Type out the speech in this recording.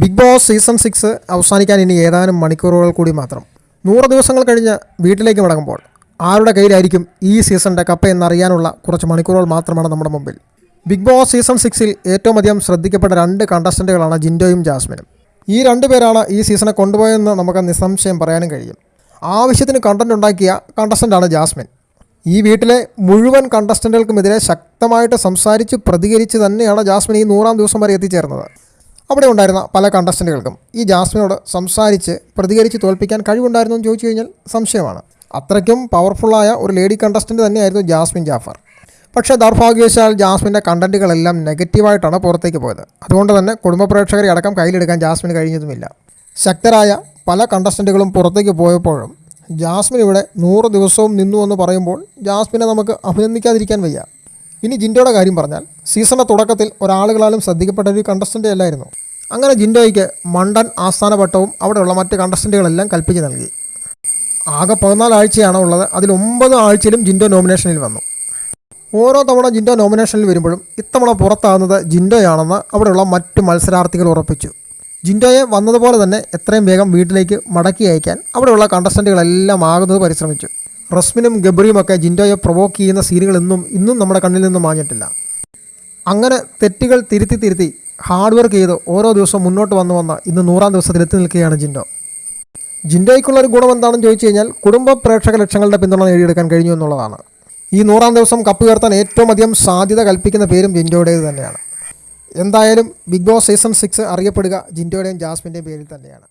Big Boss season six അവസാനിക്കാൻ ഇനി ഏതാനും മണിക്കൂറുകൾ കൂടി മാത്രം. നൂറ് ദിവസങ്ങൾ കഴിഞ്ഞ് വീട്ടിലേക്ക് മടങ്ങുമ്പോൾ ആരുടെ കയ്യിലായിരിക്കും ഈ സീസണിന്റെ കപ്പ എന്നറിയാനുള്ള കുറച്ച് മണിക്കൂറുകൾ മാത്രമാണ് നമ്മുടെ മുമ്പിൽ. ബിഗ് ബോസ് സീസൺ സിക്സിൽ ഏറ്റവും അധികം ശ്രദ്ധിക്കപ്പെട്ട രണ്ട് കണ്ടസ്റ്റന്റുകളാണ് ജിൻഡോയും ജാസ്മിനും. ഈ രണ്ട് പേരാണ് ഈ സീസണെ കൊണ്ടുപോയതെന്ന് നമുക്ക് നിസ്സംശയം പറയാനും കഴിയും. ആവശ്യത്തിന് കണ്ടന്റ് ഉണ്ടാക്കിയ കണ്ടസ്റ്റന്റാണ് ജാസ്മിൻ. ഈ വീട്ടിലെ മുഴുവൻ കണ്ടസ്റ്റന്റുകൾക്കുമെതിരെ ശക്തമായിട്ട് സംസാരിച്ച് പ്രതികരിച്ച് തന്നെയാണ് ജാസ്മിൻ ഈ നൂറാം ദിവസം വരെ എത്തിച്ചേർന്നത്. അവിടെ ഉണ്ടായിരുന്ന പല കണ്ടസ്റ്റന്റുകൾക്കും ഈ ജാസ്മിനോട് സംസാരിച്ച് പ്രതികരിച്ച് തോൽപ്പിക്കാൻ കഴിവുണ്ടായിരുന്നു എന്ന് ചോദിച്ചു കഴിഞ്ഞാൽ സംശയമാണ്. അത്രയ്ക്കും പവർഫുള്ളായ ഒരു ലേഡി കണ്ടസ്റ്റന്റ് തന്നെയായിരുന്നു ജാസ്മിൻ ജാഫർ. പക്ഷേ ദൗർഭാഗ്യവശാൽ ജാസ്മിന്റെ കണ്ടന്റുകളെല്ലാം നെഗറ്റീവായിട്ടാണ് പുറത്തേക്ക് പോയത്. അതുകൊണ്ട് തന്നെ കുടുംബ പ്രേക്ഷകരെ അടക്കം കയ്യിലെടുക്കാൻ ജാസ്മിന് കഴിഞ്ഞതുമില്ല. ശക്തരായ പല കണ്ടസ്റ്റന്റുകളും പുറത്തേക്ക് പോയപ്പോഴും ജാസ്മിൻ ഇവിടെ നൂറ് ദിവസവും നിന്നു എന്ന് പറയുമ്പോൾ ജാസ്മിനെ നമുക്ക് അഭിനന്ദിക്കാതിരിക്കാൻ വയ്യ. ഇനി ജിൻഡോയുടെ കാര്യം പറഞ്ഞാൽ സീസണിന്റെ തുടക്കത്തിൽ ഒരാളുകളാലും ശ്രദ്ധിക്കപ്പെട്ട ഒരു കണ്ടസ്റ്റന്റ് അല്ലായിരുന്നു. അങ്ങനെ ജിൻഡോയ്ക്ക് മണ്ടൻ ആസ്ഥാന പട്ടവും അവിടെയുള്ള മറ്റ് കണ്ടസ്റ്റന്റുകളെല്ലാം കൽപ്പിച്ച് നൽകി. ആകെ പതിനാല് ആഴ്ചയാണ് ഉള്ളത് അതിൽ ഒമ്പത് ആഴ്ചയിലും ജിൻഡോ നോമിനേഷനിൽ വന്നു. ഓരോ തവണ ജിൻഡോ നോമിനേഷനിൽ വരുമ്പോഴും ഇത്തവണ പുറത്താകുന്നത് ജിൻഡോയാണെന്ന് അവിടെയുള്ള മറ്റ് മത്സരാർത്ഥികൾ ഉറപ്പിച്ചു. ജിൻഡോയെ വന്നതുപോലെ തന്നെ എത്രയും വേഗം വീട്ടിലേക്ക് മടക്കി അയക്കാൻ അവിടെയുള്ള കണ്ടസ്റ്റന്റുകളെല്ലാം ആകുന്നത് പരിശ്രമിച്ചു. റസ്മിനും ഗബ്രിയുമൊക്കെ ജിൻഡോയെ പ്രൊവോക്ക് ചെയ്യുന്ന സീനുകൾ ഇന്നും ഇന്നും നമ്മുടെ കണ്ണിൽ നിന്നും മാഞ്ഞിട്ടില്ല. അങ്ങനെ തെറ്റുകൾ തിരുത്തി തിരുത്തി ഹാർഡ് വർക്ക് ചെയ്ത് ഓരോ ദിവസവും മുന്നോട്ട് വന്നു വന്ന ഇന്ന് നൂറാം ദിവസത്തിൽ എത്തി നിൽക്കുകയാണ് ജിൻഡോ. ജിൻഡോയ്ക്കുള്ള ഒരു ഗുണം എന്താണെന്ന് ചോദിച്ചു കഴിഞ്ഞാൽ കുടുംബ പ്രേക്ഷക ലക്ഷങ്ങളുടെ പിന്തുണ നേടിയെടുക്കാൻ കഴിഞ്ഞു എന്നുള്ളതാണ്. ഈ നൂറാം ദിവസം കപ്പ് ഉയർത്താൻ ഏറ്റവും അധികം സാധ്യത കൽപ്പിക്കുന്ന പേരും ജിൻഡോയുടേത് തന്നെയാണ്. എന്തായാലും ബിഗ് ബോസ് സീസൺ സിക്സ് അറിയപ്പെടുക ജിൻഡോയുടെയും ജാസ്മിന്റെയും പേരിൽ തന്നെയാണ്.